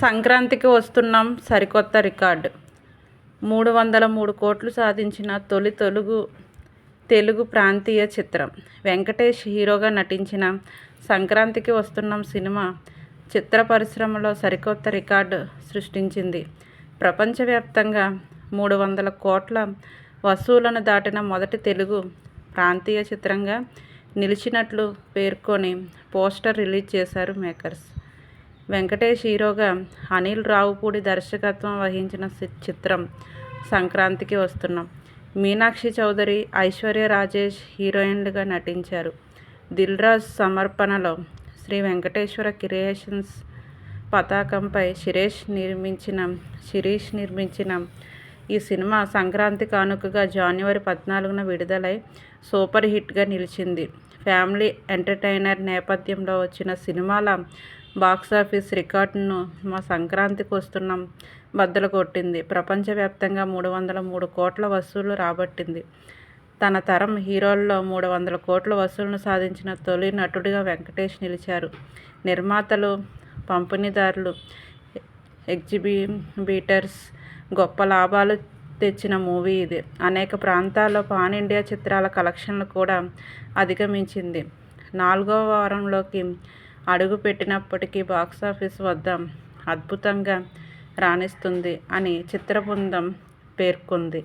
సంక్రాంతికి వస్తున్నాం సరికొత్త రికార్డ్. మూడు వందల మూడు కోట్లు సాధించిన తొలి తెలుగు తెలుగు ప్రాంతీయ చిత్రం. వెంకటేష్ హీరోగా నటించిన సంక్రాంతికి వస్తున్నాం సినిమా చిత్ర పరిశ్రమలో సరికొత్త రికార్డు సృష్టించింది. ప్రపంచవ్యాప్తంగా మూడు వందల కోట్ల వసూలను దాటిన మొదటి తెలుగు ప్రాంతీయ చిత్రంగా నిలిచినట్లు పేర్కొని పోస్టర్ రిలీజ్ చేశారు మేకర్స్. వెంకటేష్ హీరోగా అనిల్ రావుపూడి దర్శకత్వం వహించిన చిత్రం సంక్రాంతికి వస్తున్నాం మీనాక్షి చౌదరి ఐశ్వర్య రాజేష్ హీరోయిన్లుగా నటించారు. దిల్రాజ్ సమర్పణలో శ్రీ వెంకటేశ్వర క్రియేషన్స్ పతాకంపై శిరీష్ నిర్మించిన శిరీష్ నిర్మించిన ఈ సినిమా సంక్రాంతి కానుకగా జనవరి పద్నాలుగున విడుదలై సూపర్ హిట్గా నిలిచింది. ఫ్యామిలీ ఎంటర్టైనర్ నేపథ్యంలో వచ్చిన సినిమాల బాక్సాఫీస్ రికార్డును మా సంక్రాంతికి వస్తున్నాం బద్దలు కొట్టింది. ప్రపంచవ్యాప్తంగా మూడు వందల మూడు కోట్ల వసూళ్ళు రాబట్టింది. తన తరం హీరోల్లో మూడు వందల కోట్ల వసూళ్ళను సాధించిన తొలి నటుడిగా వెంకటేష్ నిలిచారు. నిర్మాతలు పంపిణీదారులు ఎగ్జిబిటర్స్ గొప్ప లాభాలు తెచ్చిన మూవీ ఇది. అనేక ప్రాంతాల్లో పాన్ ఇండియా చిత్రాల కలెక్షన్లు కూడా అధిగమించింది. నాలుగవ వారంలోకి అడుగు పెట్టినప్పటికీ బాక్సాఫీస్ వద్ద అద్భుతంగా రాణిస్తుంది అని చిత్ర బృందం పేర్కొంది.